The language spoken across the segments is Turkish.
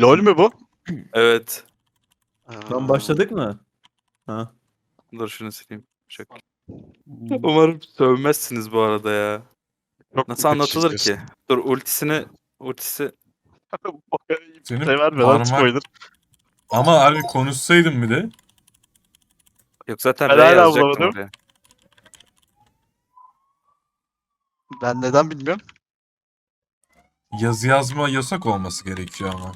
LOL mü bu? Evet. Lan başladık mı? Ha. Dur şunu sileyim. Çok. Umarım sövmezsiniz bu arada ya. Çok Nasıl anlatılır ki? Dur ultisini ultisi Senin Şey verme lan parmak- spoiler. Ama harbi konuşsaydın bir de. yok zaten Ben R hala yazacaktım bulamadım. oraya. Ben neden bilmiyorum. Yazı yazma yasak olması gerekiyor ama.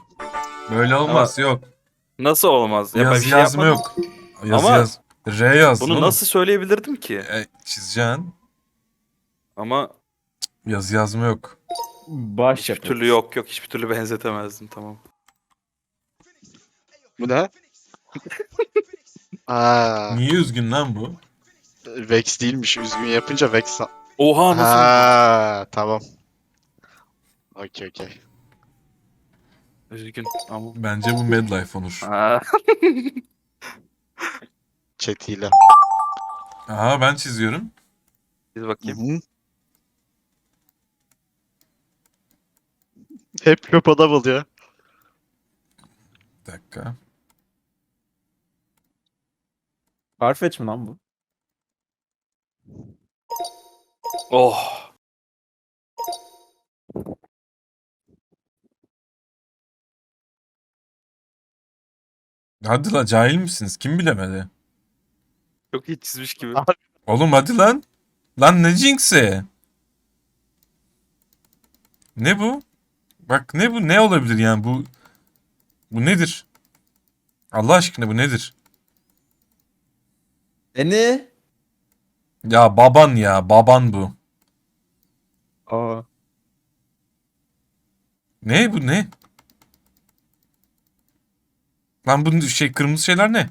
Böyle olmaz yok. Nasıl olmaz? Ya ben bir Yazı şey yazma yapmadım. yok. Yazı Ama yaz. R yaz. Bunu oğlum. nasıl söyleyebilirdim ki? E, çizeceksin. Ama Yazı yazma yok. Baş hiçbir türlü yok yok hiçbir türlü benzetemezdim tamam. Bu ne? Aa, Niye üzgün lan bu? Vex değilmiş. Üzgün yapınca Vex. Oha nasıl? Ha, tamam. Okey okey. Üzgün ama. Bence bu Medlife olur. Ha. Chat ile. Aha ben çiziyorum. Bir bakayım. Hep köp adam oluyor. Bir dakika. Farfetch mi lan bu? Oh. Hadi la cahil misiniz? Kim bilemedi? Çok iyi çizmiş gibi. Oğlum hadi lan. Lan ne Jinx'i? Ne bu? Bak ne bu? Ne olabilir yani bu? Bu nedir? Allah aşkına bu nedir? E ne? Ya baban ya baban bu. Aa. Ne bu ne? Lan bu şey kırmızı şeyler ne?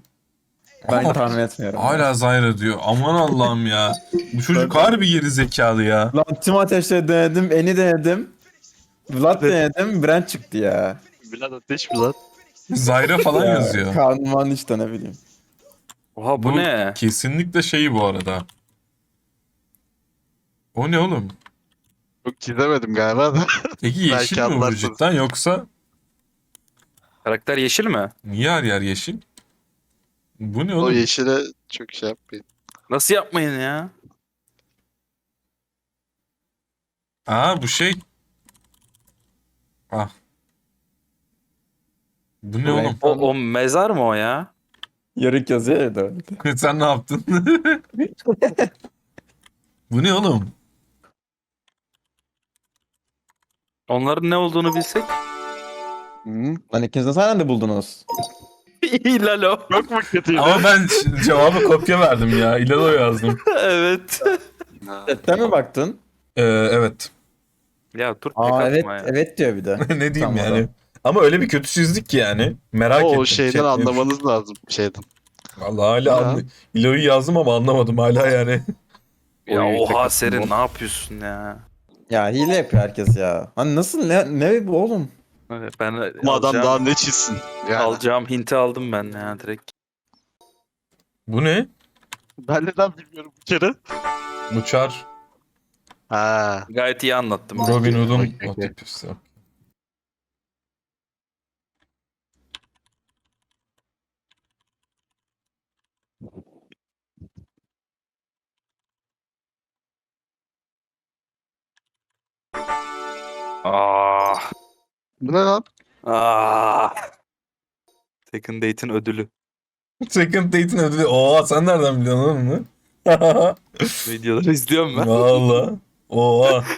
Ben Aa, tahmin etmiyorum. Hala Zyra diyor. Aman Allah'ım ya. Bu çocuk harbi geri zekalı ya. Lan tüm ateşleri denedim, Eni denedim. Vlad denedim, Brent çıktı ya. Bilal ateş mi lan? Zyra falan Ya, yazıyor. Kanman işte ne bileyim. Oha bu, ne? Kesinlikle şeyi bu arada. O ne oğlum? Çok çizemedim galiba da. Peki yeşil Belki mi bu anlarsınız. cidden yoksa Karakter yeşil mi? niye her yer yeşil? Bu ne o oğlum? yeşile çok şey yapmayın. Nasıl yapmayın ya? Aa bu şey. Ah. Bu ne oğlum? O, o mezar mı o ya? Yarık yazıyor ya da. Sen ne yaptın? bu ne oğlum? Onların ne olduğunu bilsek. Hı? Lan ikiniz nasıl aynı anda buldunuz? İyi lalo. Çok mu kötüydü? Ama ben cevabı kopya verdim ya. İlalo yazdım. evet. Chatten mi baktın? Ee, evet. Ya dur pek Aa evet, ya. evet diyor bir de. ne diyeyim Tamam, yani. Ama öyle bir kötü çizdik ki yani. Merak ettim. o şeyden Şey- anlamanız lazım. Şeyden. Vallahi hala Ya. anlı- İlo'yu yazdım ama anlamadım hala yani. Ya Oy, oha. Serin ne yapıyorsun ya? Ya hile yapıyor herkes ya. Hani nasıl ne, ne bu oğlum? Evet, Ben Bu adam alacağım, daha ne çizsin? Yani. alacağım hinti aldım ben ya direkt. Bu ne? Ben neden bilmiyorum bu kere. Bu Char. Ha. Gayet iyi anlattım. Robin Hood'un tipisi. Aa. Bu ne lan? Aa. Second Date'in ödülü. Second Date'in ödülü. Oo sen nereden biliyorsun oğlum bunu? Videoları izliyorum ben. Valla. Oha.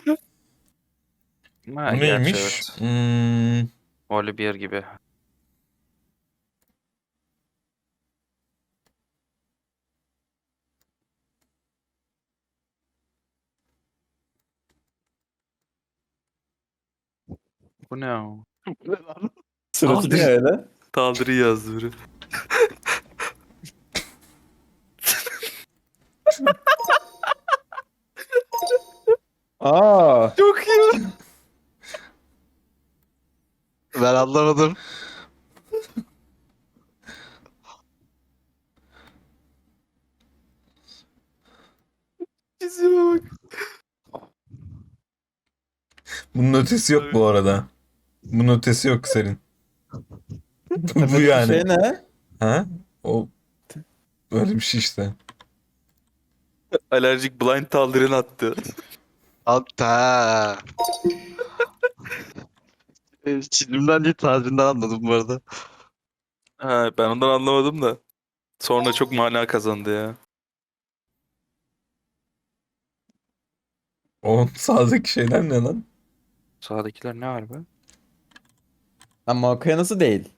Ha, Bu neymiş? Evet. Hmm, Olivier gibi. Bu ne? Sırası Abi. ne öyle? Taldırı yazdı biri. Aa, Çok iyi. Ben anlamadım. Çizime bak. bunun ötesi yok bu arada. Bunun ötesi yok senin. bu yani. Şey ne? Ha? O böyle bir şey işte. Alerjik blind taldirin attı. Hatta. Çizimden değil tarifinden anladım bu arada. Ha, ben ondan anlamadım da. Sonra çok mana kazandı ya. O sağdaki şeyler ne lan? Sağdakiler ne var be? Ama Maokai nasıl değil?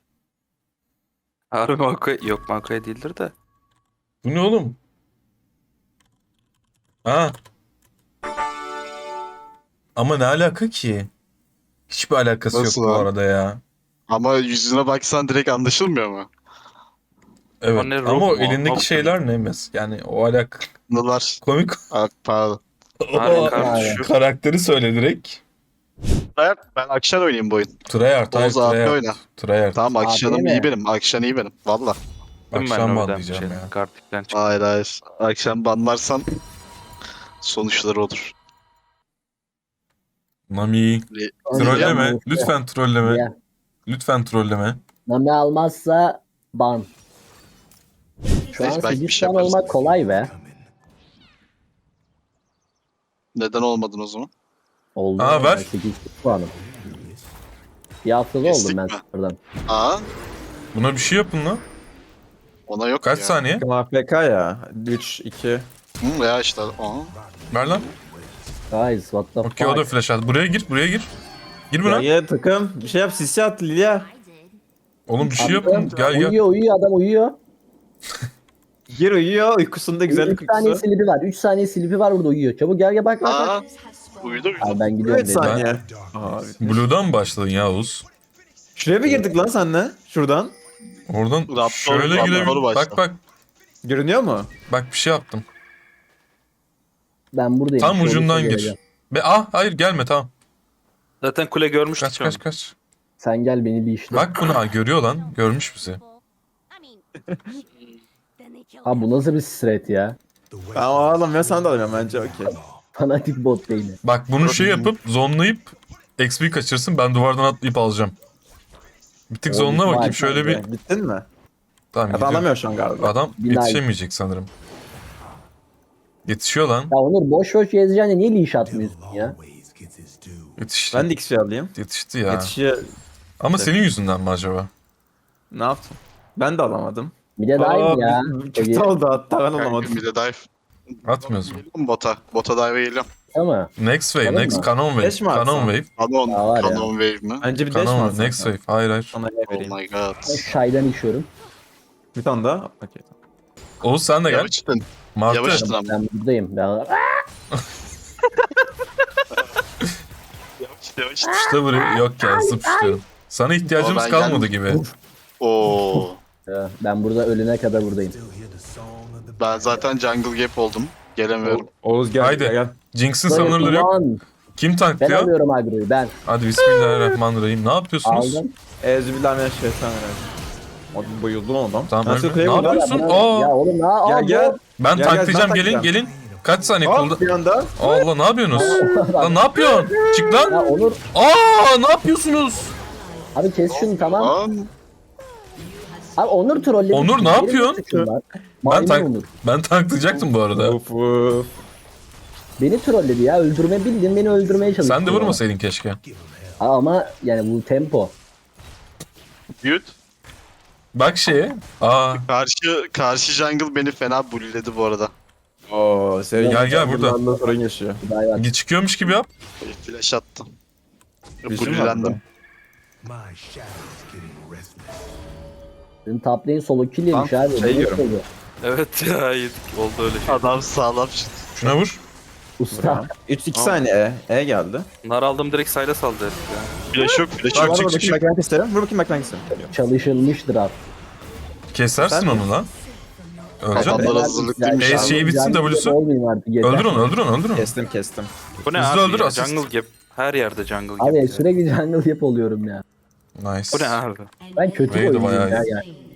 Harbi Makoy yok Makoy değildir de. Bu ne oğlum? Ha. Ama ne alaka ki? Hiçbir alakası Nasıl yok bu lan? arada ya. Ama yüzüne baksan direkt anlaşılmıyor mu? Evet. Ne, Ama o mu? elindeki şeyler ne mes? Yani o alak Bunlar. komik. Ah, pardon. O şu. karakteri söyle direkt. Ben, ben akşam oynayayım bu oyun. Treyarch, Oğuz abi Treyarch. oyna. Treyarch. Tamam akşamım iyi benim. Akşam iyi benim. Valla. Ben Akşam banlayacağım şey, ya. Kartikten çık. Hayır hayır. Akşam banlarsan sonuçları olur. Nami. Trolleme. Lütfen trolleme. Lütfen trolleme. Nami almazsa ban. Şu an Neyse, belki bir 8 şey olmak kolay be. Neden olmadın o zaman? Oldu. Aa, ver. 8 puanım. Bir haftada Kestik oldum ben mi? sıfırdan. Aa, Buna bir şey yapın lan. ona yok Kaç ya. saniye? AFK ya. 3, 2. Hı, ya işte. Aa. Ver lan. Guys what the Okey o da fuck. flash at. Buraya gir, buraya gir. Gir buna. ya takım. Bir şey yap sisi at Lilia. Oğlum bir şey yapın. Gel gel. Uyuyor uyuyor adam uyuyor. Gir uyuyor. Uykusunda güzel 3 saniye uykusu. silipi var. 3 saniye silipi var burada uyuyor. Çabuk gel gel bak bak. bak. Aa, uyudu uyudu. Abi ben gidiyorum 3 dedim. saniye. Abi. Blue'dan mı başladın ya Oğuz? Şuraya mı girdik lan senle? Şuradan. Oradan Raptor- şöyle Raptor girelim. başla. Bak bak. Görünüyor mu? Bak bir şey yaptım. Ben buradayım. Tam ucundan şey gir. geleceğim. Be ah hayır gelme tamam. Zaten kule görmüştük Kaç kaç kaç. Sen gel beni bir işle. Bak bunu ha, görüyor lan. Görmüş bizi. Ha bu nasıl bir strat ya? Ben o alamıyorum sen de alamıyorum bence okey. Fanatik bot beyni. Bak bunu şey yapıp zonlayıp XP kaçırsın ben duvardan atlayıp alacağım. Bir tık zonla bakayım şöyle bir. kanka. Gittin mi? Tamam gidiyorum. alamıyor şu an galiba. Adam Bir yetişemeyecek sanırım. Yetişiyor lan. Ya Onur boş boş gezeceğine niye leash atmıyorsun ya? Yetişti. Ben de ikisi alayım. Yetişti ya. Yetişiyor. Ama senin yüzünden mi acaba? Ne yaptın? Ben de alamadım. Bir de iyi ya. Kötü oldu hatta ben alamadım. Bir de dive. Geliyorum bota. Bota dive'e geliyorum. Ama Next wave, Alır next mı? canon Beş wave. mi atsam? Canon wave. Var ya. Kanon wave mi? Bence bir dash mi Canon alsam next wave. Hayır hayır. Sana ne Oh vereyim? my god. çaydan içiyorum. Bir tane daha. Okey. Oğuz sen de gel. Yavaştın. Martı. Yavaştın ama. Ben buradayım. Ben... Yavaş yavaş. İşte buraya. Yok ya zıpıştıyorum. Sana ihtiyacımız ben kalmadı gibi. Oo. Ya, ben burada ölene kadar buradayım. Ben zaten jungle gap oldum. Gelemiyorum. Oğuz gel. Haydi. Gel. Jinx'in summoner'ları yok. Kim Ben tanklıyor? alıyorum agroyu ben. Hadi bismillahirrahmanirrahim. Ne yapıyorsunuz? Aldım. Euzubillahimineşşeytanirracim. Oğlum bayıldı lan adam. Tamam, Nasıl ölme. kule Ne vurdu? yapıyorsun? Ya, Aa. ya oğlum ne Gel Aa, gel. Ben Gel, gel, tanklayacağım. ben Gelin gelin. Kaç saniye Hop kulda? bir anda. Allah ne yapıyorsunuz? Lan ne yapıyorsun? Çık Ya lan. Onur Aa ne yapıyorsunuz? abi kes şunu tamam. Lan. Abi Onur trolledi. Onur, ne yapıyorsun? Ben, tank Onur. ben tanklayacaktım bu arada. Uf uf. Beni trolledi ya. Öldürme bildin beni öldürmeye çalıştı. Sen de ya. vurmasaydın keşke. Aa, Ama yani bu tempo. Büyüt. Bak şeye. Aa Karşı, karşı jungle beni fena bullledi bu arada. Oo, senin Gel, gel, burada. sorun yaşıyor. Var. çıkıyormuş gibi yap. Flash attım. Bullendim. Senin top lane solo kill yemiş Lan, abi. şey yiyorum. Evet ya yedik. Oldu öyle şey. Adam sağlam çıktı. Şuna vur. Usta. 3 2 saniye E. E geldi. Nar aldım direkt sayla saldı herif ya. Flash yok, flash Bak, yok. Vur çık, bakayım çık. McLaren isterim. Vur bakayım McLaren isterim. Çalışılmıştır abi. Kesersin Sen onu lan. Öleceksin. Adamlar güzel- E, şeyi bitsin güzel W'su. olmayayım artık yeter. Öldür onu öldür onu öldür onu. Kestim kestim. Bu ne Hızlı abi öldür, ya? asist. Jungle gap. Her yerde jungle gap. Abi ya. sürekli jungle yap oluyorum ya. Nice. Bu ne abi? Ben kötü bir Neydi oyuncuyum bayağı ya. iyi.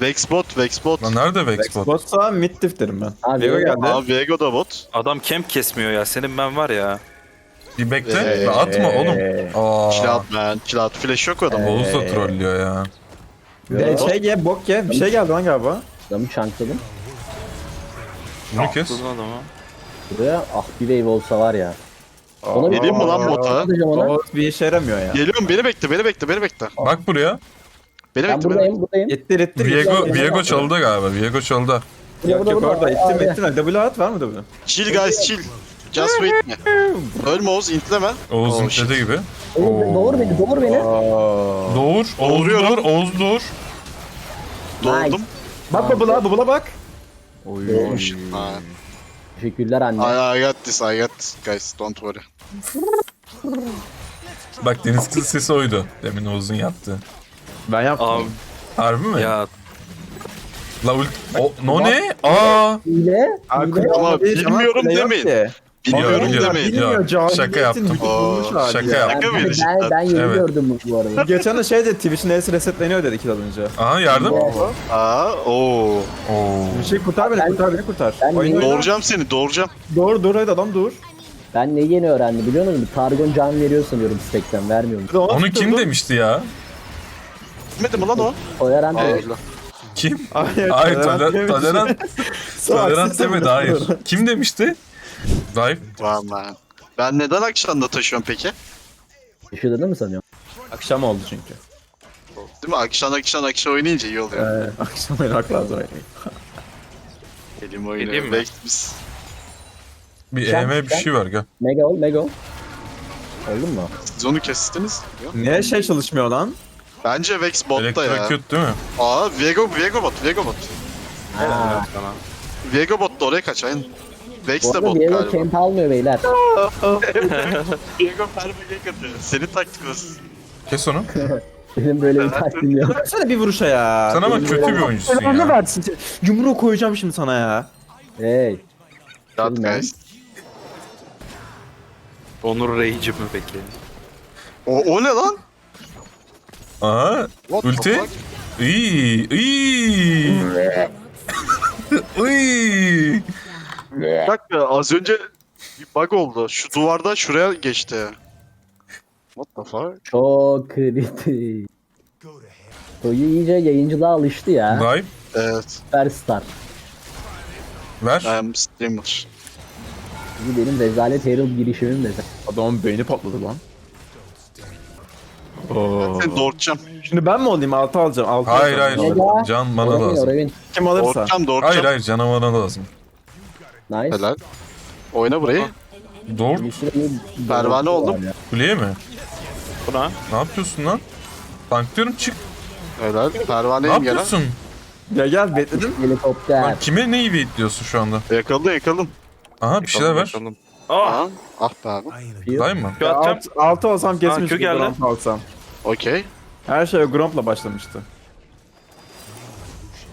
Vexbot, Vexbot. Lan nerede Vexbot? Botsa mid diff derim ben. Abi, Vego geldi. Abi Viego da bot. Adam camp kesmiyor ya. Senin ben var ya. Bir bekle. Ee, Atma oğlum. Kill Aa. out man, kill out. Flash yok adam. Oğuz da trollüyor ya. Ee, şey ye bok ye. Bir şey geldi lan galiba. Adamı çankladım. Bunu kes. Buraya ah bir wave olsa var ya. Ona Geleyim mi lan bota? O bir işe yaramıyor ya. Geliyorum beni bekle beni bekle beni bekle. Bak buraya. Beni Ben bekle beni. buradayım buradayım. İttir ittir. Viego, ittir. Viego çaldı galiba. Viego çaldı. Burada Yok yok orada Abi, ittim. W at var mı W? Chill guys chill. Just wait me. Ölme Oğuz intleme. Oğuz'un Oh, shit. dediği gibi. Doğur beni doğur beni. Aa. Doğur. Oğuz doğur. Oğuz doğur. Doğdum. Bak bubble'a bubble'a bak. Oy. Man. Teşekkürler anne. I, I got this I got this guys don't worry. Bak deniz kızı sesi oydu. Demin Oğuz'un yaptığı. Ben yaptım. Abi Harbi mi? ya La ult... O, no ne? Aa. Hile. Hile. Ama bilmiyorum demeyin. Biliyorum, demeyin. biliyorum. Bilmiyor cahil Şaka yaptım. Oo, şaka ya. yaptım. Mıydı Ben, ben yeni Evet. gördüm bu arada. Geçen de şeydi Twitch'in Ace resetleniyor dedi iki yıl önce. Aha yardım. Aa oo. Oo. Bir şey kurtar beni Ben- kurtar beni kurtar. ben Oyun. Doğuracağım seni doğuracağım. Dur dur hadi adam dur. Ben ne yeni öğrendim biliyor musun? Targon can veriyor sanıyorum stack'ten vermiyormuş. Onu kim dur. demişti ya? Gitmedi mi lan o? Da Allah. Kim? Hayır, Hayır tolerant tolerant, demedi hayır. Kim demişti? Dive. Vallahi. Ben neden akşamda taşıyorum peki? Işıldadın mı sanıyorum? Akşam oldu çünkü. Değil mi? Akşam akşam akşam oynayınca iyi oluyor. Ee, akşam oynamak lazım. Elim Geleyim oynuyor. mi? Bekliyoruz. Bir Sen- EM bir sen- şey var gel. Mega ol mega ol. Oldun mu? Siz onu kestiniz. Yok. Niye şey çalışmıyor lan? Bence Vex botta ya. Elektrokut değil mi? Aa Viego, Viego bot, Viego bot. Ha. sana. Viego bot da oraya kaç ayın. Vex de bot Diego galiba. camp almıyor beyler. Viego permagank atıyor. Senin taktik olsun. Kes onu. Benim böyle bir taktiğim yok. Baksana bir vuruşa ya. Sen ama kötü böyle- bir oyuncusun Bana ne ya. versin? Yumruğu koyacağım şimdi sana ya. Hey. Bilmem. guys. Onur Rage'i mi peki? O, o ne lan? Aa. What Ulti. İyi. İyi. İyi. Bir dakika az önce bir bug oldu. Şu duvardan şuraya geçti. What the fuck? Çok kritik. Toyu iyice yayıncılığa alıştı ya. Dive. Evet. Süperstar. Ver. I am streamer. Bu benim rezalet Herald girişimim de. Adamın beyni patladı lan. Oo. Seni doğurtacağım. Şimdi ben mi olayım? Altı alacağım. Altı Hayır alacağım. hayır. Mega. Can bana Orayın lazım. orayın. Kim alırsa. Doğurtacağım, doğurtacağım. Hayır hayır cana bana lazım. Nice. Helal. Oyna burayı. Doğru. İyi- Pervane oldum. ya. Kuleye mi? Buna. Ne yapıyorsun lan? Tanklıyorum çık. Helal. Ne Pervaneyim gene. yapıyorsun? Gel gel bekledim. Helikopter. Lan kime neyi bekliyorsun şu anda? Yakaladım yakaladım. Aha bir şeyler ver. Bakalım. Ah! Aa, ah be abi. Dive mı? Q atacağım. Altı, altı olsam kesmiş. Q geldi. Gromp alsam. Okey. Her şey Gromp'la başlamıştı.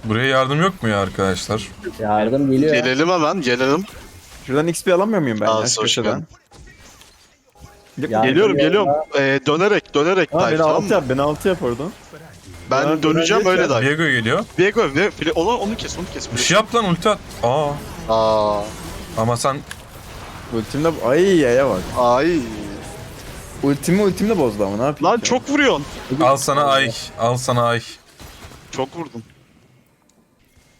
Buraya yardım yok mu ya arkadaşlar? Yardım geliyor. Gelelim hemen gelelim. Şuradan XP alamıyor muyum ben Al, ya şu hoş köşeden? geldin. Yardım geliyorum geliyor geliyorum. Ee, dönerek dönerek Ha, dive beni tamam altı mı? yap, beni altı yap oradan. Ben Ben döneceğim dönerek öyle ya. dive. Viego geliyor. Viego ne? Fili, onu, onu kes onu kes. Bir şey yap lan ulti at. Aa. Aa, Ama sen Ultimde... Ay yaya bak. ay. Ultimi ultimde bozdu ama ne yapayım Lan ki? çok vuruyorsun. al sana ay. Al sana ay. Çok vurdun.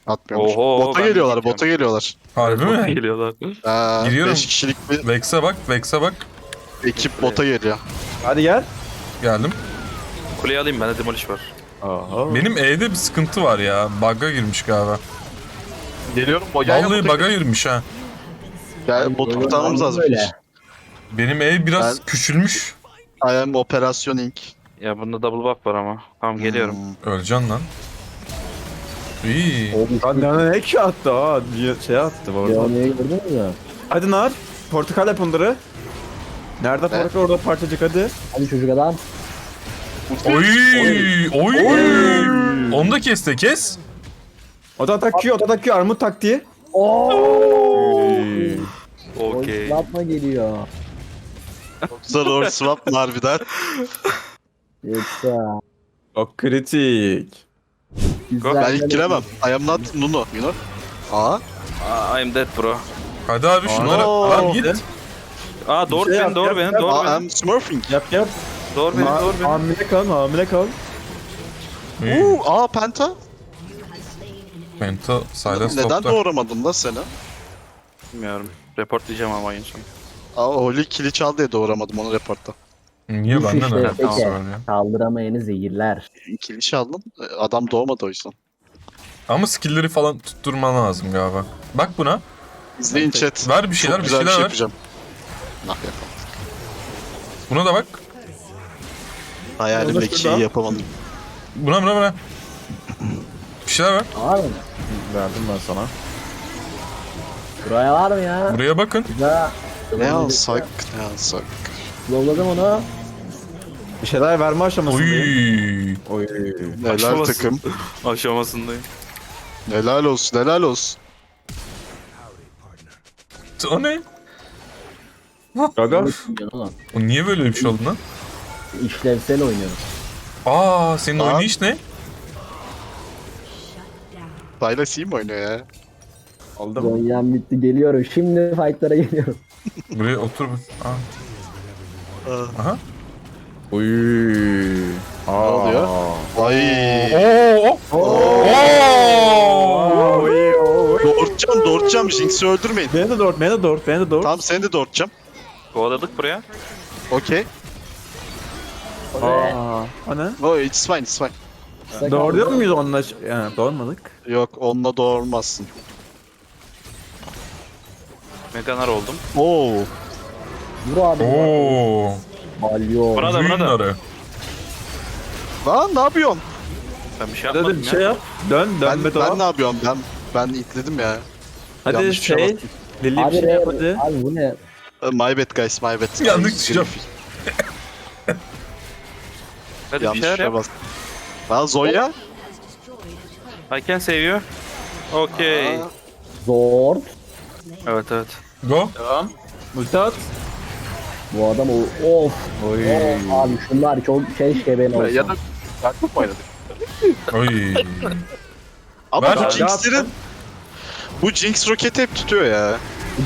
Atmıyormuş. Oho, bota ben geliyorlar, gidiyorum. bota geliyorlar. Harbi mi? Geliyorlar. Ee, Giriyorum. 5 kişilik bir Vex'e bak. Vex'e bak. ekip bota geliyor. Hadi gel. Geldim. Kuleyi alayım bende demolish var. Aha. Benim E'de bir sıkıntı var ya. Bug'a girmiş galiba. Geliyorum. O Vallahi bug'a girmiş ha. Gel botu kurtarmamız lazım. Böyle. Benim E biraz Ben- küçülmüş. I am operationing. Ya bunda double buff var ama. Tamam geliyorum. Hmm. Öleceksin lan. İyi. Lan bir ne ne ki attı ha? Bir şey attı bu arada. Leone'yi gördünüz mü? Hadi Nar. Portakal yap onları. Nerede portakal orada parçacık hadi. Hadi çocuk adam. Oy! Oy! Onu da kes de kes. O da takıyor, o da takıyor. Armut taktiği. Ooo. Okey. Yapma geliyor. Yoksa rol swap mı harbiden? Yoksa. O kritik. Güzel. Ben ilk giremem. I am not Nuno, you know? Aa, Aa, I'm dead bro. Hadi abi şunları. Aa, Lan git. Aa doğru şey beni yap, doğru yap, beni yap. doğru I beni. am smurfing. Yap yap. Doğru beni Ha- doğru beni. hamile kal, hamile kal. Uuu aa Penta. Penta Silas Neden topta. doğramadın da seni? Bilmiyorum. Reportlayacağım ama en son. Aa Oli kili çal diye doğramadım onu reportta. Niye Üç benden işte, öyle peki. söylüyor? Kaldıramayanı zehirler. Kili çaldın. e, Adam doğmadı o yüzden. Ama skill'leri falan tutturman lazım galiba. Bak buna. İzleyin chat. Ver bir şeyler, Çok bir güzel şeyler şey ver. yapacağım. Nah yapalım. Buna da bak. Hayalimdeki şeyi yapamadım. Buna buna buna. Bir şeyler ver. Var mı? Verdim ben sana. Buraya var mı ya? Buraya bakın. Buraya. Ne alsak ne alsak. Yolladım onu. Bir şeyler verme aşamasındayım. Oy. Oy. Helal Aşaması. takım. Aşamasındayım. Helal olsun helal olsun. O ne? Gaga. Oğlum, O niye böyle bir şey oldu lan? İşlevsel oynuyorum. Aa senin oynayış ne? Silas iyi mi oynuyor ya? Aldım. Zonya'm bitti geliyorum. Şimdi fightlara geliyorum. Buraya otur. Aa. Aa. Aha. Oy. Ne oluyor? Ay. Oo. Oo. Doğurtacağım doğurtacağım. Jinx'i öldürmeyin. Beni de doğurt, beni de doğurt, beni de doğurt. Tamam seni de doğurtacağım. Kovaladık buraya. Okey. Aa, o ne? Oh it's fine it's fine. Doğuruyor muyuz onunla? Yani doğurmadık. Yok onunla doğurmazsın. Meganar oldum. Oo. Vur abi. Oo. Balyo. Buna da buna da. Düğünleri. Lan ne yapıyorsun? Ben bir şey yapmadım bir ya. şey yap. Dön, dön Ben, Beto. ben ne yapıyorum? Ben ben itledim ya. Hadi yanlış bir şey şey. Lili bir Abi, şey yap hadi. abi bu ne? Uh, My bad guys my bad. Yanlış Ay, düşeceğim. Hadi bir Yanlış şeyler şey yap. bastım. Lan Zonya? I can save you. Okey. Aa. Zor. Evet evet. Go. Tamam. Ulti at. Bu adam o of. Oy. Of abi şunlar çok keşke ben olsam. Ya da farklı mı oynadık? Oy. Ama Ver. bu Jinx'lerin bu Jinx roketi hep tutuyor ya.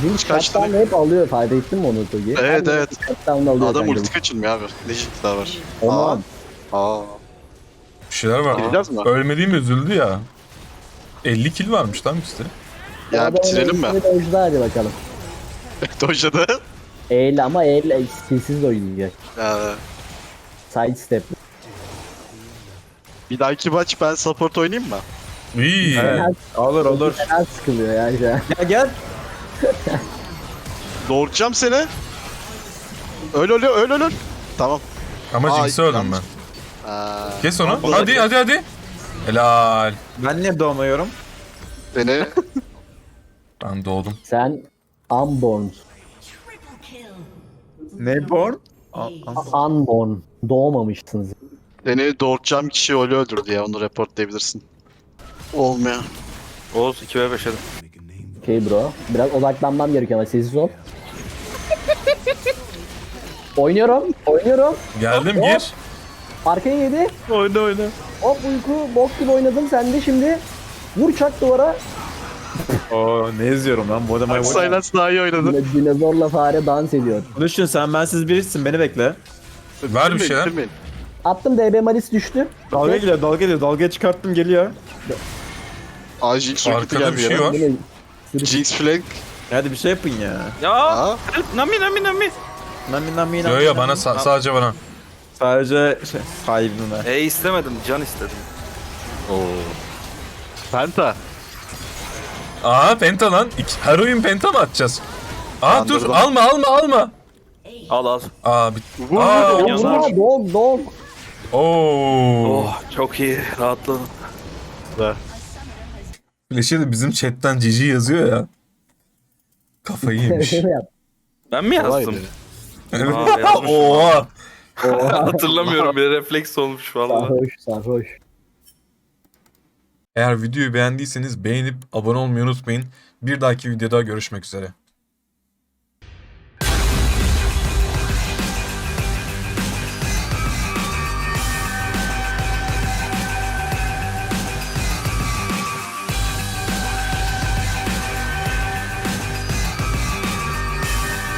Jinx kaç shutdown hep alıyor fark ettin mi onu Togi? Evet, evet. Shutdown alıyor Adam ulti kaçırmıyor abi. Ne Jinx'ler var. Aman. Aa. Bir şeyler var. Gireceğiz mi? Ölmediğim üzüldü ya. 50 kill varmış lan bizde. Ya bitirelim mi? ultisini dojda hadi bakalım. Doja'da. Eyle ama eyle skillsiz oynayacak. Ya, Side step. bir dahaki maç ben support oynayayım mı? İyi. Evet. Olur olur. Fena sıkılıyor ya şu an. Ya gel. Doğuracağım seni. Öl öl öl öl öl. Tamam. Ama Aa, Jinx'i öldüm yanlış. ben. Aa, Kes onu. Hadi hadi hadi. Helal. Ben niye doğmuyorum? Seni Ben doğdum. Sen unborn. Ne born? Unborn. Doğmamışsınız. seni doğuracağım kişi ölü öldürdü ya onu reportlayabilirsin. Olmuyor. Oğuz 2 ve 5 hadi. Okey bro. Biraz odaklanmam gerekiyor ama sessiz ol. oynuyorum. Oynuyorum. Geldim Hop. gir. Arkaya yedi. Oyna oyna. Hop uyku. Bok gibi oynadım. Sen de şimdi. Vur çak duvara. Oo ne izliyorum lan bu adamı. Bak Silence daha iyi oynadı. Dinozorla fare dans ediyor. Düşün sen bensiz birisin beni bekle. Ver bir şeyler. Bitirmeyin. Attım DB Malis düştü. Dalga geliyor dalga geliyor dalgaya çıkarttım geliyor. Aa Jinx roketi Arkada bir geldi şey ya. var. Yine sürü- Jinx flank. Hadi bir şey yapın ya. Ya Aa. help nami nami nami. Nami nami Yo nami. yo bana sa- sadece bana. Sadece şey, sahibine. E istemedim can istedim. Penta. Aa penta lan. İki- Her oyun penta mı atacağız? Aa dur Kandırdım. alma alma alma. Al al. Aa bit. Vur, Aa, vur, vur. yanar. Vurma, Dog dog. Oo. Oh çok iyi rahatladım. Flash'e de bizim chatten cici yazıyor ya. Kafayı yemiş. Yap. Ben mi yazdım? Evet. Aa, yazmışım. Oha. Oha. Hatırlamıyorum bir refleks olmuş vallahi. sarhoş sarhoş. Eğer videoyu beğendiyseniz beğenip abone olmayı unutmayın. Bir dahaki videoda görüşmek üzere.